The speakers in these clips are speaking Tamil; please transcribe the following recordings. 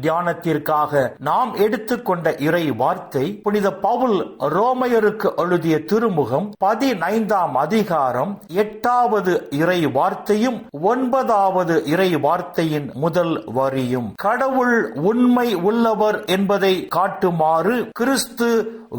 தியானத்திற்காக நாம் எடுத்துக்கொண்ட இறை வார்த்தை புனித பவுல் ரோமையருக்கு எழுதிய திருமுகம் பதினைந்தாம் அதிகாரம் எட்டாவது இறை வார்த்தையும் ஒன்பதாவது இறை வார்த்தையின் முதல் வரியும். கடவுள் உண்மை உள்ளவர் என்பதை காட்டுமாறு கிறிஸ்து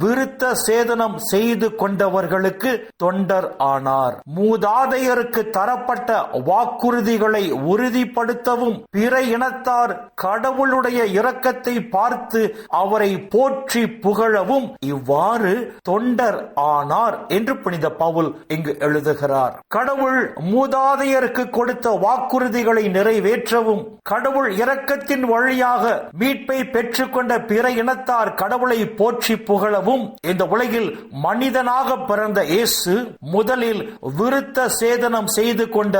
விருத்த சேதனம் செய்து கொண்டவர்களுக்கு தொண்டர் ஆனார். மூதாதையருக்கு தரப்பட்ட வாக்குறுதிகளை உறுதிப்படுத்தவும் பிற இனத்தார் கடவுள் கடவுளுடைய இரக்கத்தை பார்த்து அவரை போற்றி புகழவும் இவ்வாறு தொண்டர் ஆனார் என்று புனித பவுல் இங்கு எழுதுகிறார். கடவுள் மூதாதையருக்கு கொடுத்த வாக்குறுதிகளை நிறைவேற்றவும் கடவுள் இரக்கத்தின் வழியாக மீட்பை பெற்றுக்கொண்ட பிற இனத்தார் கடவுளை போற்றி புகழவும் இந்த உலகில் மனிதனாக பிறந்த இயேசு முதலில் விருத்த சேதனம் செய்து கொண்ட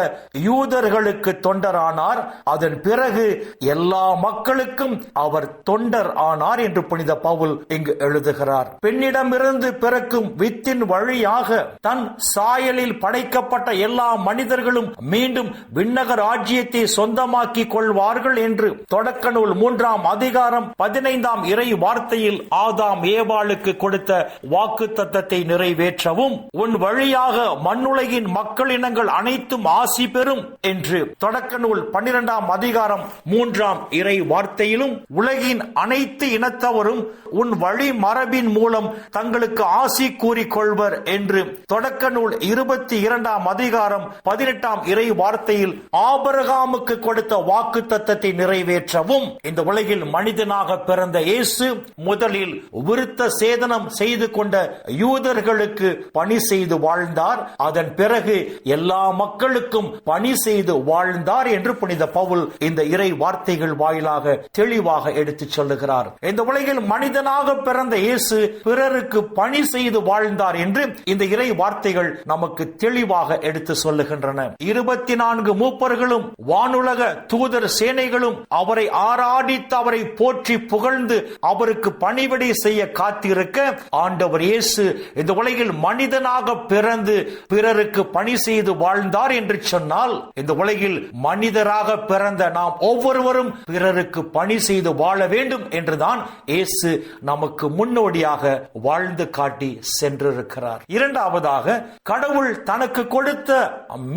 யூதர்களுக்கு தொண்டரானார். அதன் பிறகு எல்லா மக்களும் மக்களுக்கும் அவர் தொண்டர் ஆனார் என்று புனித பவுல் இங்கு எழுதுகிறார். பெண்ணிடமிருந்து பிறக்கும் வித்தின் வழியாக தன் சாயலில் படைக்கப்பட்ட எல்லா மனிதர்களும் மீண்டும் விண்ணக ராஜ்யத்தை சொந்தமாக்கிக் கொள்வார்கள் என்று தொடக்க நூல் மூன்றாம் அதிகாரம் பதினைந்தாம் இறை வார்த்தையில் ஆதாம் ஏவாளுக்கு கொடுத்த வாக்கு தத்தத்தை நிறைவேற்றவும் உன் வழியாக மண்ணுலகின் மக்களினங்கள் அனைத்தும் ஆசி பெறும் என்று தொடக்க நூல் பன்னிரெண்டாம் அதிகாரம் மூன்றாம் இறை வார்த்தை வார்த்தையிலும் உலகின் அனைத்து இனத்தவரும் உன் வழி மரபின் மூலம் தங்களுக்கு ஆசி கூறிக்கொள்வர் என்று தொடக்க நூல் இருபத்தி இரண்டாம் அதிகாரம் பதினெட்டாம் இறை வார்த்தையில் ஆபரகாமுக்கு கொடுத்த வாக்கு தத்தத்தை நிறைவேற்றவும். இந்த உலகில் மனிதனாக பிறந்த இயேசு முதலில் விருத்த சேதனம் செய்து கொண்ட யூதர்களுக்கு பணி செய்து வாழ்ந்தார். அதன் பிறகு எல்லா மக்களுக்கும் பணி செய்து வாழ்ந்தார் என்று புனித பவுல் இந்த இறை வார்த்தைகள் வாயிலாக தெளிவாக எடுத்து சொல்லுகிறார். இந்த உலகில் மனிதனாக பிறந்த இயேசு பிறருக்கு பணி செய்து வாழ்ந்தார் என்று இந்த இறை வார்த்தைகள் நமக்கு தெளிவாக எடுத்து சொல்லுகின்றன. இருபத்தி நான்கு மூப்பர்களும் வானுலக தூதர் சேனைகளும் அவரை ஆராடித்து அவரை போற்றி புகழ்ந்து அவருக்கு பணிவிடை செய்ய காத்திருக்க ஆண்டவர் இயேசு இந்த உலகில் மனிதனாக பிறந்து பிறருக்கு பணி செய்து வாழ்ந்தார் என்று சொன்னால் இந்த உலகில் மனிதராக பிறந்த நாம் ஒவ்வொருவரும் பிறருக்கு பணி செய்து வாழ வேண்டும் என்றுதான் இயேசு நமக்கு முன்னோடியாக வாழ்ந்து காட்டி சென்றிருக்கிறார். இரண்டாவதாக கடவுள் தனக்கு கொடுத்த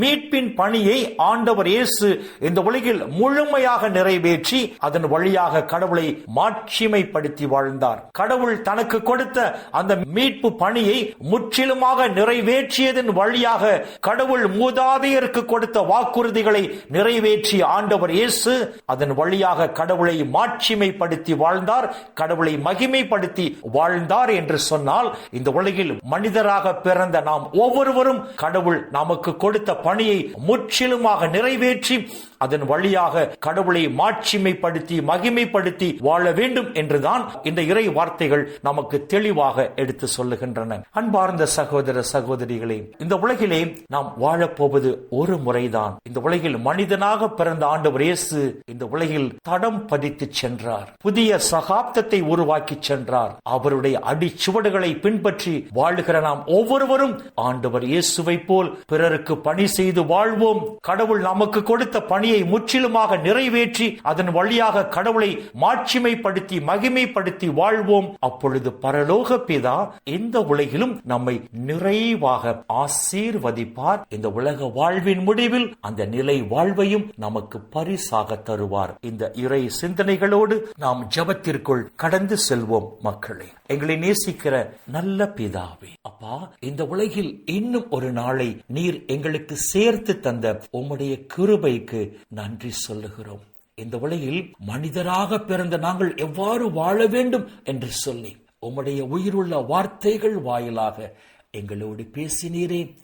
மீட்பின் பணியை ஆண்டவர் இயேசு இந்த உலகில் முழுமையாக நிறைவேற்றி அதன் வழியாக கடவுளை மாட்சிமைப்படுத்தி வாழ்ந்தார். கடவுள் தனக்கு கொடுத்த அந்த மீட்பு பணியை முற்றிலுமாக நிறைவேற்றியதன் வழியாக கடவுள் மூதாதையருக்கு கொடுத்த வாக்குறுதிகளை நிறைவேற்றிய ஆண்டவர் இயேசு அதன் வழியாக கடவுள் கடவுளை மாட்சிமைப்படுத்தி வாழ்ந்தார் கடவுளை மகிமைப்படுத்தி வாழ்ந்தார் என்று சொன்னால் இந்த உலகில் மனிதராக பிறந்த நாம் ஒவ்வொருவரும் கடவுள் நமக்கு கொடுத்த பணியை முற்றிலுமாக நிறைவேற்றி அதன் வழியாக கடவுளை மாட்சிமைப்படுத்தி மகிமைப்படுத்தி வாழ வேண்டும் என்றுதான் இந்த இறை வார்த்தைகள் நமக்கு தெளிவாக எடுத்து சொல்லுகின்றன. அன்பார்ந்த சகோதர சகோதரிகளே இந்த உலகிலே நாம் வாழப்போவது ஒரு முறைதான். இந்த உலகில் மனிதனாக பிறந்த ஆண்டவர் இயேசு இந்த உலகில் தடம் பதித்து சென்றார். புதிய சகாப்தத்தை உருவாக்கி சென்றார். அவருடைய அடிச்சுவடுகளை பின்பற்றி வாழுகிற நாம் ஒவ்வொருவரும் ஆண்டவர் இயேசுவை போல் பிறருக்கு பணி செய்து வாழ்வோம். கடவுள் நமக்கு கொடுத்த பணியை முற்றிலுமாக நிறைவேற்றி அதன் வழியாக கடவுளை மாட்சிமைப்படுத்தி மகிமைப்படுத்தி வாழ்வோம். அப்பொழுது பரலோக பிதா இந்த உலகிலும் நம்மை நிறைவாக ஆசீர்வதிப்பார். இந்த உலக வாழ்வின் முடிவில் அந்த நிலை வாழ்வையும் நமக்கு பரிசாக தருவார். இந்த இறை சிந்தனைகளோடு நாம் ஜபத்திற்குள் கடந்து செல்வோம் மக்களே. எங்களை நேசிக்கிற நல்ல பிதாவே அப்பா இந்த உலகில் இன்னும் ஒரு நாளை நீர் எங்களுக்கு சேர்த்து தந்த உம்முடைய கிருபைக்கு நன்றி சொல்லுகிறோம். இந்த உலகில் மனிதராக பிறந்த நாங்கள் எவ்வாறு வாழ வேண்டும் என்று சொல்லி உம்முடைய உயிருள்ள வார்த்தைகள் வாயிலாக எங்களோடு பேசினீரே.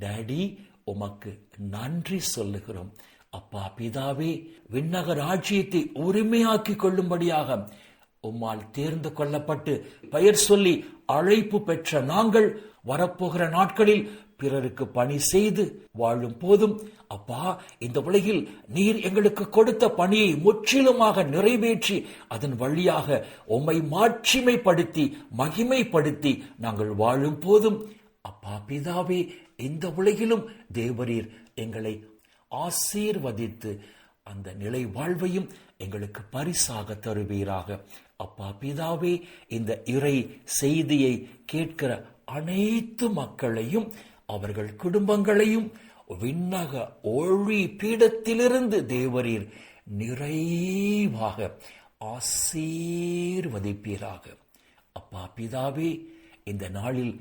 டாடி உமக்கு நன்றி சொல்லுகிறோம். அப்பா பிதாவே விண்ணக ராஜ்யத்தை உரிமையாக்கி கொள்ளும்படியாக உம்மால் தேர்ந்து கொள்ளப்பட்டு பெயர் சொல்லி அழைப்பு பெற்ற நாங்கள் வரப்போகிற நாட்களில் பிறருக்கு பணி செய்து வாழும் போதும் அப்பா இந்த உலகில் நீர் எங்களுக்கு கொடுத்த பணியை முற்றிலுமாக நிறைவேற்றி அதன் வழியாக உம்மை மாட்சிமைப்படுத்தி மகிமைப்படுத்தி நாங்கள் வாழும் போதும். அப்பா பிதாவே இந்த உலகிலும் தேவரீர் எங்களை ஆசீர்வதித்து அந்த நிலை வாழ்வையும் எங்களுக்கு பரிசாக தருவீராக. அப்பா பிதாவே இந்த இறை செய்தியை கேட்கிற அனைத்து மக்களையும் அவர்கள் குடும்பங்களையும் விண்ணக ஒழி பீடத்திலிருந்து தேவரீர் நிறைவாக ஆசீர்வதிப்பீராக. அப்பா பிதாவே இந்த நாளில்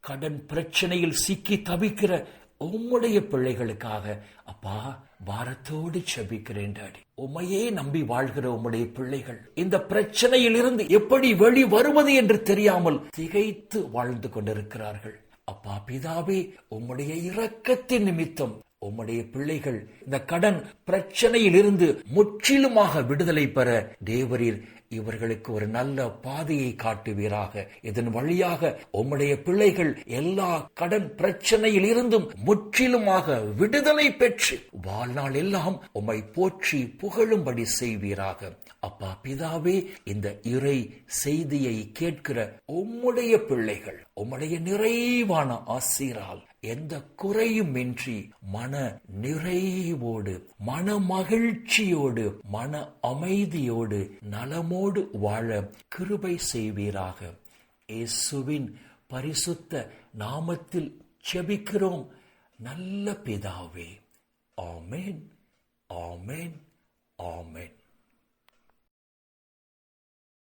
கடன் பிரச்சனையில் சிக்கி தவிக்கிற உம்முடைய பிள்ளைகளுக்காக அப்பா பாரத்தோடு செபிக்கிறேன் டாடி. உமையே நம்பி வாழ்கிற உம்முடைய பிள்ளைகள் இந்த பிரச்சனையில் இருந்து எப்படி வெளி வருவது என்று தெரியாமல் திகைத்து வாழ்ந்து கொண்டிருக்கிறார்கள். அப்பா பிதாவே உம்முடைய இரக்கத்தின் நிமித்தம் உம்முடைய பிள்ளைகள் இந்த கடன் பிரச்சனையில் இருந்து முற்றிலுமாக விடுதலை பெற தேவரீர் இவர்களுக்கு ஒரு நல்ல பாதையை காட்டுவீராக. இதன் வழியாக உம்முடைய பிள்ளைகள் எல்லா கடன் பிரச்சனையில் இருந்தும் முற்றிலுமாக விடுதலை பெற்று வாழ்நாள் எல்லாம் உம்மை போற்றி புகழும்படி செய்வீராக. அப்பா பிதாவே இந்த இறை செய்தியை கேட்கிற உம்முடைய பிள்ளைகள் உம்முடைய நிறைவான ஆசிரால் எந்த குறையும் இன்றி மன நிறைவோடு மன மகிழ்ச்சியோடு மன அமைதியோடு நம்மோடு வாழ கிருபை செய்வீராக. இயேசுவின் பரிசுத்த நாமத்தில் செபிக்கிறோம் நல்ல பிதாவே ஆமேன் ஆமேன் ஆமேன்.